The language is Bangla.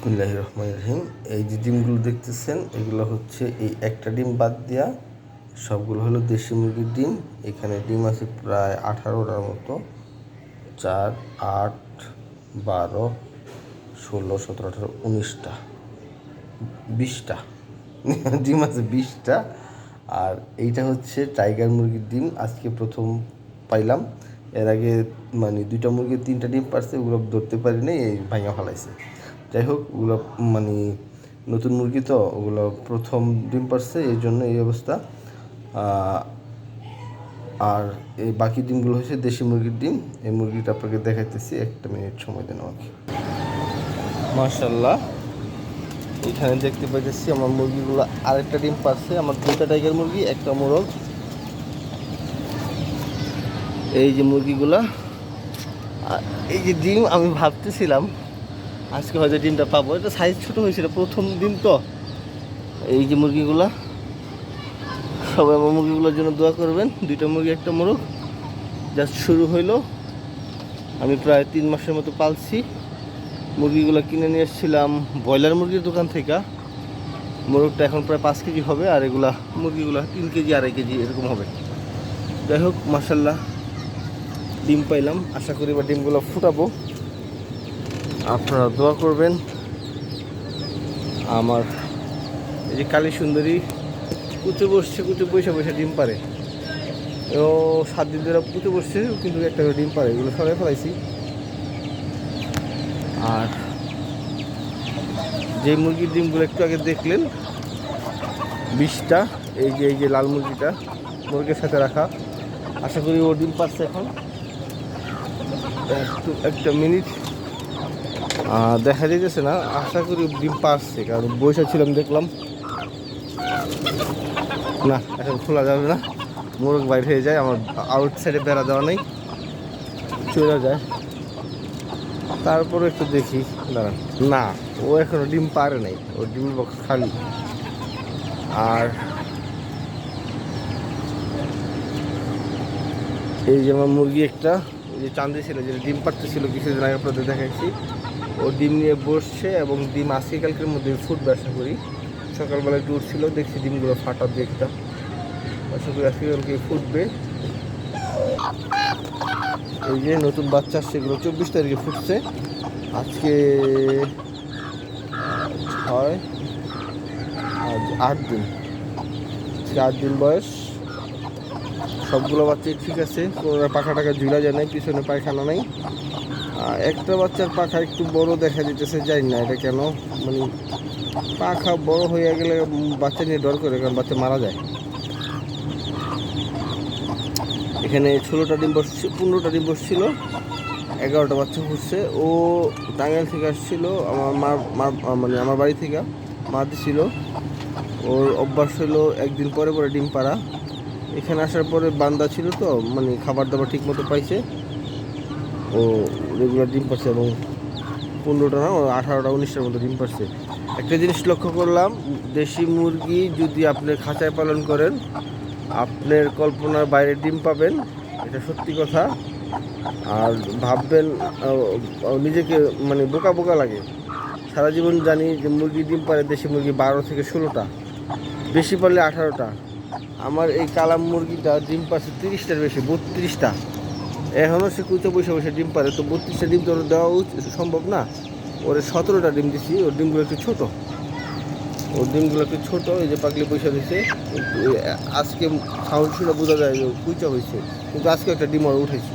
বিসমিল্লাহ রহমান রহিম এই যে ডিমগুলো দেখতেছেন, এগুলো হচ্ছে এই একটা ডিম বাদ দেওয়া সবগুলো হলো দেশি মুরগির ডিম। এখানে ডিম আছে প্রায় আঠারোটার মতো। চার, আট, বারো, ষোলো, সতেরো, আঠারো, উনিশটা, বিশটা। ডিম আছে বিশটা। আর এইটা হচ্ছে টাইগার মুরগির ডিম। আজকে প্রথম পাইলাম। এর আগে মানে দুইটা মুরগির তিনটা ডিম পারছে, ওগুলো ধরতে পারিনি, এই ভাঙা ফেলাইছে। যাই হোক, ওগুলো মানে নতুন মুরগি তো, ওগুলো প্রথম ডিম পারছে, এই জন্য এই অবস্থা। আর এই বাকি ডিমগুলো হচ্ছে দেশি মুরগির ডিম। এই মুরগিটা আপনাকে দেখাইতেছি, একটা মিনিট সময় দেন আমাকে। মার্শাল্লাহ এখানে দেখতে পাইতেছি আমার মুরগিগুলো আরেকটা ডিম পারছে, আমার দুইটা টাইগার মুরগি, একটা মোরগ। এই যে মুরগিগুলা এই যে ডিম আমি ভাবতেছিলাম আজকে হয়তো ডিমটা পাবো। এটা সাইজ ছোট হয়েছিল, প্রথম দিন তো। এই যে মুরগিগুলা, সবাই আমার মুরগিগুলোর জন্য দোয়া করবেন। দুইটা মুরগি, একটা মোরগ। জাস্ট শুরু হইল। আমি প্রায় তিন মাসের মতো পালছি। মুরগিগুলো কিনে নিয়ে এসেছিলাম ব্রয়লার মুরগির দোকান থেকে। মোরগটা এখন প্রায় পাঁচ কেজি হবে, আর এগুলা মুরগিগুলো তিন কেজি, আড়াই কেজি এরকম হবে। যাই হোক মাসাল্লাহ ডিম পাইলাম। আশা করি বা ডিমগুলো ফুটাবো। আপনারা দোয়া করবেন। আমার এই যে কালী সুন্দরী, কুচে বসছে, কুচে বসে বসে ডিম পারে ও সাত দিন ধরে কুচে বসছে কিন্তু একটা করে ডিম পারে এগুলো সরাই ফেলাইছি। আর যে মুরগির ডিমগুলো একটু আগে দেখলেন বিশটা এই যে এই যে লাল মুরগিটা, মুরগির সাথে রাখা। আশা করি ও ডিম পাচ্ছে এখন। একটু, একটা মিনিট। দেখা যাইতেছে না, আশা করি ডিম পাচ্ছে কারণ বসে ছিলাম, দেখলাম। না, এখন খোলা যাবে না। মোরগ বাইর হয়ে যায়, আমার আউট সাইডে বেড়া দেওয়া নেই। চলে যায়। তারপরে একটু দেখি, দাঁড়ান। না, ও এখনও ডিম পারে নাই, ও ডিম বক্স খালি। আর এই যে আমার মুরগি একটা ওই যে চান্দি ছিল, যেটা ডিম পাড়তেছিল কিছুদিন আগে আপনাদের দেখাচ্ছি ও ডিম নিয়ে বসছে এবং ডিম আজকে কালকের মধ্যে ফুটবে আশা করি। সকালবেলা একটু উঠছিল, দেখছি ডিমগুলো ফাটার দেখতাম আশা করি আজকে কালকে ফুটবে। এই যে নতুন বাচ্চা সেগুলো চব্বিশ তারিখে ফুটছে। আজকে ছয় আট দিন। আট দিন বয়স। সবগুলো বাচ্চাই ঠিক আছে পাখা টাকা ঝুলা যায় নাই, পিছনে পায়খানা নাই। একটা বাচ্চার পাখা একটু বড় দেখা যেতেছে জানি না এটা কেন। মানে পাখা বড় হয়ে গেলে বাচ্চা নিয়ে ডর করে, কারণ বাচ্চা মারা যায়। এখানে ষোলোটা ডিম বসছে পনেরোটা ডিম বসছিল, এগারোটা বাচ্চা ফুটছে ও টাঙ্গাইল থেকে আসছিল, আমার মা মানে আমার বাড়ি থেকে মা দিছিল ওর অভ্যাস হলো একদিন পরে পরে ডিম পাড়া। এখানে আসার পরে বান্দা ছিল তো মানে খাবার দাবার ঠিক মতো পাইছে। ও রেগুলার ডিম পাচ্ছে এবং পনেরোটা না আঠারোটা, উনিশটার মতো ডিম পাচ্ছে একটা জিনিস লক্ষ্য করলাম, দেশি মুরগি যদি আপনি খাঁচায় পালন করেন, আপনার কল্পনার বাইরে ডিম পাবেন, এটা সত্যি কথা। আর ভাববেন নিজেকে মানে বোকা বোকা লাগে। সারা জীবন জানি যে মুরগি ডিম পারে দেশি মুরগি বারো থেকে ষোলোটা, বেশি পারলে আঠারোটা। আমার এই কালাম মুরগিটা ডিম পাচ্ছে তিরিশটার বেশি, বত্রিশটা। এখনও সে কুচে বসে বসে ডিম পারে, তো বত্রিশটা ডিম তো দেওয়া উচিত সম্ভব না। ওরে সতেরোটা ডিম দিছি, ওর ডিমগুলো একটু ছোটো। ওর ডিমগুলো একটু ছোটো, এই যে পাকলি পয়সা দিছে আজকে সাউন্ড শুনে বোঝা যায় যে কুইচা হয়েছে, কিন্তু আজকে একটা ডিম আর উঠেছে